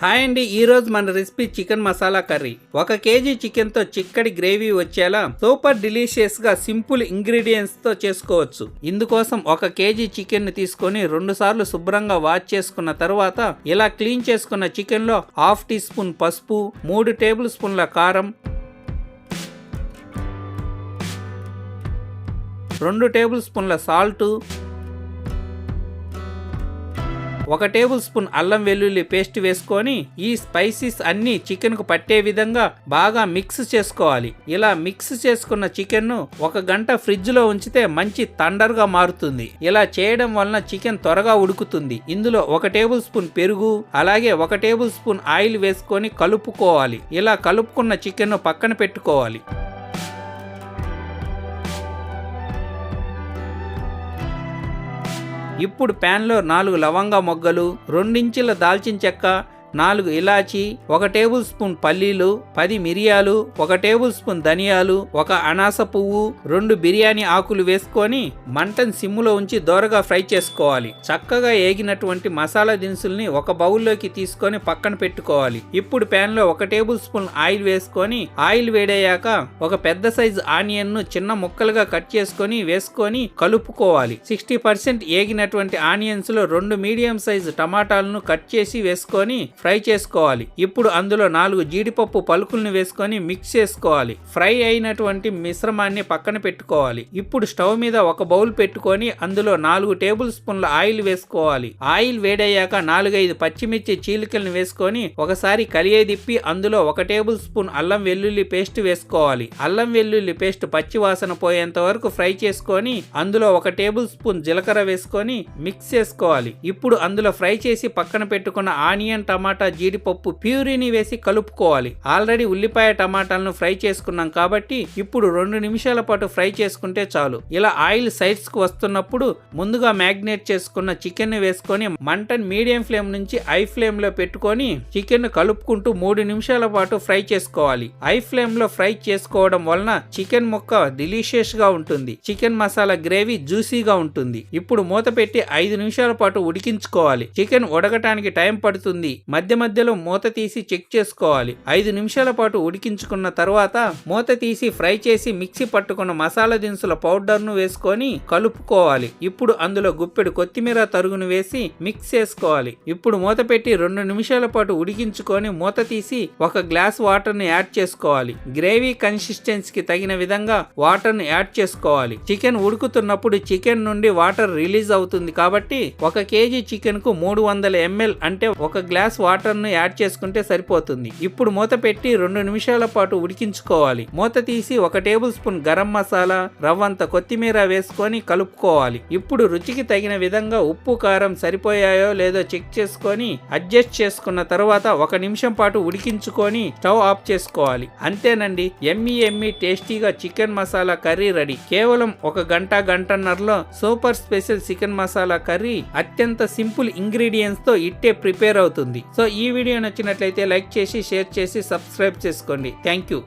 Hi అండి ఈ రోజు మన రెసిపీ చికెన్ మసాలా కర్రీ. ఒక కేజీ చికెన్తో చిక్కడి గ్రేవీ వచ్చేలా సూపర్ డిలీషియస్గా సింపుల్ ఇంగ్రీడియంట్స్తో చేసుకోవచ్చు. ఇందుకోసం ఒక కేజీ చికెన్ని తీసుకొని రెండు సార్లు శుభ్రంగా వాష్ చేసుకున్న తర్వాత ఇలా క్లీన్ చేసుకున్న చికెన్లో హాఫ్ టీ స్పూన్ పసుపు మూడు టేబుల్ స్పూన్ల కారం రెండు టేబుల్ స్పూన్ల సాల్టు ఒక టేబుల్ స్పూన్ అల్లం వెల్లుల్లి పేస్ట్ వేసుకొని ఈ స్పైసీస్ అన్ని చికెన్కు పట్టే విధంగా బాగా మిక్స్ చేసుకోవాలి. ఇలా మిక్స్ చేసుకున్న చికెన్ను ఒక గంట ఫ్రిడ్జ్లో ఉంచితే మంచి తండర్గా మారుతుంది. ఇలా చేయడం వలన చికెన్ త్వరగా ఉడుకుతుంది. ఇందులో ఒక టేబుల్ స్పూన్ పెరుగు అలాగే ఒక టేబుల్ స్పూన్ ఆయిల్ వేసుకొని కలుపుకోవాలి. ఇలా కలుపుకున్న చికెన్ను పక్కన పెట్టుకోవాలి. ఇప్పుడు ప్యాన్లో నాలుగు లవంగ మొగ్గలు రెండించిల దాల్చిన చెక్క నాలుగు ఇలాచి ఒక టేబుల్ స్పూన్ పల్లీలు పది మిరియాలు ఒక టేబుల్ స్పూన్ ధనియాలు ఒక అనాస పువ్వు రెండు బిర్యానీ ఆకులు వేసుకొని మంటను సిమ్ములో ఉంచి దోరగా ఫ్రై చేసుకోవాలి. చక్కగా ఏగినటువంటి మసాలా దినుసుల్ని ఒక బౌల్లోకి తీసుకొని పక్కన పెట్టుకోవాలి. ఇప్పుడు ప్యాన్లో ఒక టేబుల్ స్పూన్ ఆయిల్ వేసుకొని ఆయిల్ వేడయ్యాక ఒక పెద్ద సైజు ఆనియన్ను చిన్న ముక్కలుగా కట్ చేసుకొని వేసుకొని కలుపుకోవాలి. సిక్స్టీ పర్సెంట్ ఏగినటువంటి ఆనియన్స్లో రెండు మీడియం సైజు టమాటాలను కట్ చేసి వేసుకొని ఫ్రై చేసుకోవాలి. ఇప్పుడు అందులో నాలుగు జీడిపప్పు పలుకులను వేసుకొని మిక్స్ చేసుకోవాలి. ఫ్రై అయినటువంటి మిశ్రమాన్ని పక్కన పెట్టుకోవాలి. ఇప్పుడు స్టవ్ మీద ఒక బౌల్ పెట్టుకొని అందులో నాలుగు టేబుల్ స్పూన్ల ఆయిల్ వేసుకోవాలి. ఆయిల్ వేడయ్యాక నాలుగైదు పచ్చిమిర్చి చీలికలను వేసుకొని ఒకసారి కలియే దిప్పి అందులో ఒక టేబుల్ స్పూన్ అల్లం వెల్లుల్లి పేస్ట్ వేసుకోవాలి. అల్లం వెల్లుల్లి పేస్ట్ పచ్చి వాసన పోయేంత వరకు ఫ్రై చేసుకొని అందులో ఒక టేబుల్ స్పూన్ జీలకర్ర వేసుకొని మిక్స్ చేసుకోవాలి. ఇప్పుడు అందులో ఫ్రై చేసి పక్కన పెట్టుకున్న ఆనియన్ టమాటా టమాటా జీడిపప్పు ప్యూరీని వేసి కలుపుకోవాలి. ఆల్రెడీ ఉల్లిపాయ టమాటాలను ఫ్రై చేసుకున్నాం కాబట్టి ఇప్పుడు రెండు నిమిషాల పాటు ఫ్రై చేసుకుంటే చాలు. ఇలా ఆయిల్ సైడ్స్కు వస్తున్నప్పుడు ముందుగా మ్యాగ్నేట్ చేసుకున్న చికెన్ని వేసుకొని మంటన్ మీడియం ఫ్లేమ్ నుంచి ఐ ఫ్లేమ్లో పెట్టుకొని చికెన్ కలుపుకుంటూ మూడు నిమిషాల పాటు ఫ్రై చేసుకోవాలి. ఐ ఫ్లేమ్లో ఫ్రై చేసుకోవడం వలన చికెన్ ముక్క డిలీషియస్గా ఉంటుంది. చికెన్ మసాలా గ్రేవీ జ్యూసీగా ఉంటుంది. ఇప్పుడు మూత పెట్టి ఐదు నిమిషాల పాటు ఉడికించుకోవాలి. చికెన్ ఉడకటానికి టైం పడుతుంది. మధ్య మధ్యలో మూత తీసి చెక్ చేసుకోవాలి. ఐదు నిమిషాల పాటు ఉడికించుకున్న తర్వాత మూత తీసి ఫ్రై చేసి మిక్సీ పట్టుకున్న మసాలా దినుసుల పౌడర్ను వేసుకొని కలుపుకోవాలి. ఇప్పుడు అందులో గుప్పెడు కొత్తిమీర తరుగును వేసి మిక్స్ చేసుకోవాలి. ఇప్పుడు మూత పెట్టి రెండు నిమిషాల పాటు ఉడికించుకొని మూత తీసి ఒక గ్లాస్ వాటర్ను యాడ్ చేసుకోవాలి. గ్రేవీ కన్సిస్టెన్సీకి తగిన విధంగా వాటర్ను యాడ్ చేసుకోవాలి. చికెన్ ఉడుకుతున్నప్పుడు చికెన్ నుండి వాటర్ రిలీజ్ అవుతుంది కాబట్టి ఒక కేజీ చికెన్కు మూడు వందల ఎంఎల్ అంటే ఒక గ్లాస్ వాటర్ను యాడ్ చేసుకుంటే సరిపోతుంది. ఇప్పుడు మూత పెట్టి రెండు నిమిషాల పాటు ఉడికించుకోవాలి. మూత తీసి ఒక టేబుల్ స్పూన్ గరం మసాలా రవ్వంత కొత్తిమీర వేసుకొని కలుపుకోవాలి. ఇప్పుడు రుచికి తగిన విధంగా ఉప్పు కారం సరిపోయాయో లేదో చెక్ చేసుకొని అడ్జస్ట్ చేసుకున్న తర్వాత ఒక నిమిషం పాటు ఉడికించుకొని స్టవ్ ఆఫ్ చేసుకోవాలి. అంతేనండి ఎమ్మి ఎమ్మి టేస్టీగా చికెన్ మసాలా కర్రీ రెడీ. కేవలం ఒక గంట గంటన్నరలో super special chicken masala curry అత్యంత సింపుల్ ఇంగ్రీడియంట్స్తో ఇట్టే ప్రిపేర్ అవుతుంది. సో ఈ వీడియో నచ్చినట్లయితే లైక్ చేసి షేర్ చేసి సబ్స్క్రైబ్ చేసుకోండి. Thank you.